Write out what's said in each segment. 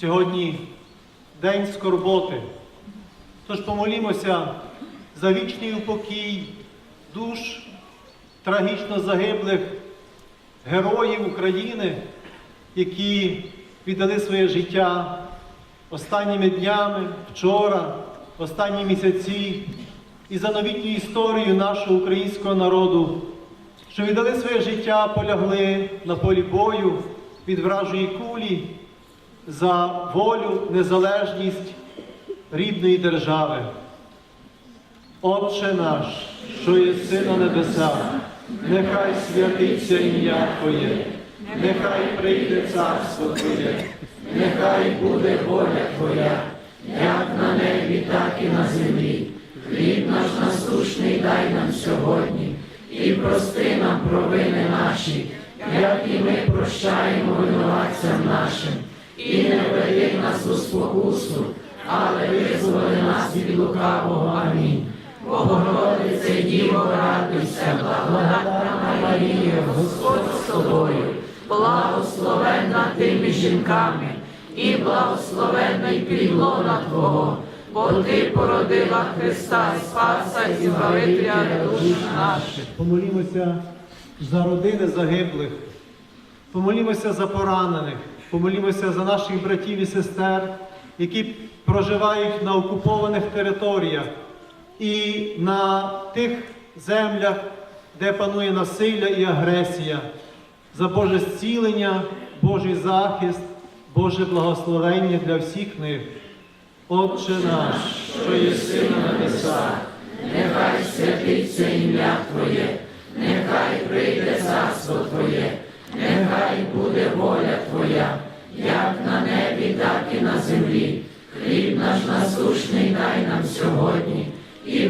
Сьогодні день скорботи. Тож помолімося за вічний упокій душ трагічно загиблих героїв України, які віддали своє життя останніми днями, вчора, останні місяці, і за новітню історію нашого українського народу, що віддали своє життя, полягли на полі бою від вражої кулі за волю, незалежність рідної держави. Отче наш, що єси на небесах, нехай святиться ім'я Твоє, нехай прийде царство Твоє, Нехай буде воля Твоя, як на небі, так і на землі. Хліб наш насущний дай нам сьогодні, і прости нам провини наші, як і ми прощаємо винуватцям нашим, і не веди нас у спокусу, але визволи нас від лукавого. Амінь. Богородице, Діво, радуйся, благодатна Марія, Господь з тобою, благословенна ти жінками, і благословенний підлона Твого, бо Ти породила Христа, Спаса і Збавителя душ наших. Помолімося за родини загиблих, помолімося за поранених, помолімося за наших братів і сестер, які проживають на окупованих територіях і на тих землях, де панує насилля і агресія, за Боже зцілення, Божий захист, Боже благословення для всіх них. Отче наш, що єси на небесах, Нехай святиться ім'я Твоє,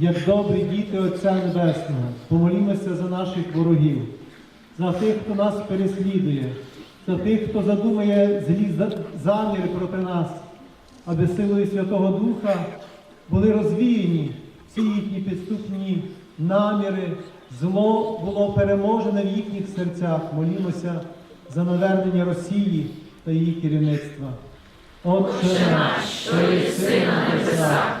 Як добрі діти Отця Небесного, помолімося за наших ворогів, за тих, хто нас переслідує, за тих, хто задумає злі заміри проти нас, аби силою Святого Духа були розвіяні всі їхні підступні наміри, зло було переможене в їхніх серцях. Молімося за навернення Росії та її керівництва. Отче наш, що єси на небесах,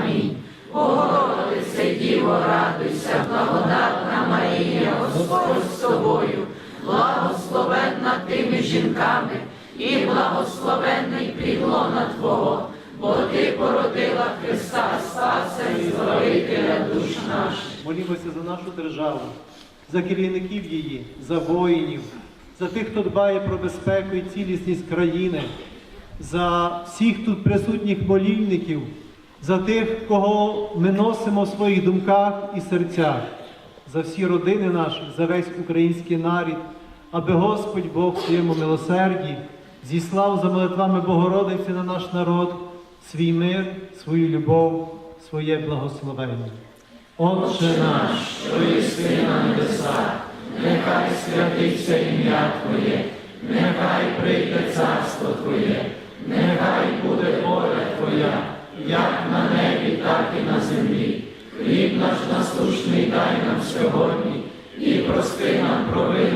Жінками, і благословенний плідлона Твого, бо ти породила Христа, Спаса і Збавителя душ наших. Молімося за нашу державу, за керівників її, за воїнів, за тих, хто дбає про безпеку і цілісність країни, за всіх тут присутніх молільників, за тих, кого ми носимо в своїх думках і серцях, за всі родини наші, за весь український нарід, аби Господь Бог в своєму милосерді зіслав за молитвами Богородиці на наш народ свій мир, свою любов, своє благословення. Отче наш, що єси на небесах, нехай святиться ім'я Твоє, нехай прийде царство Твоє, нехай буде воля Твоя, як на небі, так і на землі. Хліб наш насущний дай нам сьогодні, і прости нам провини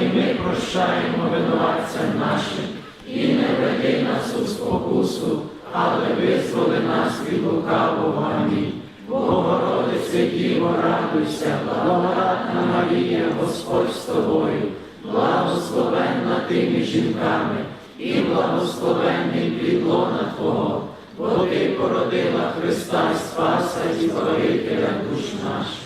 і ми прощаємо винуватцям нашим, і не веди нас у спокусу, але визволи нас від лукавого. Амінь. Богородице, Діво, радуйся, благодатна Марія, Господь з тобою, благословенна ти між жінками, і благословенний плідлона Твого, бо ти породила Христа. Христа, Спаса і Збавителя душ наших.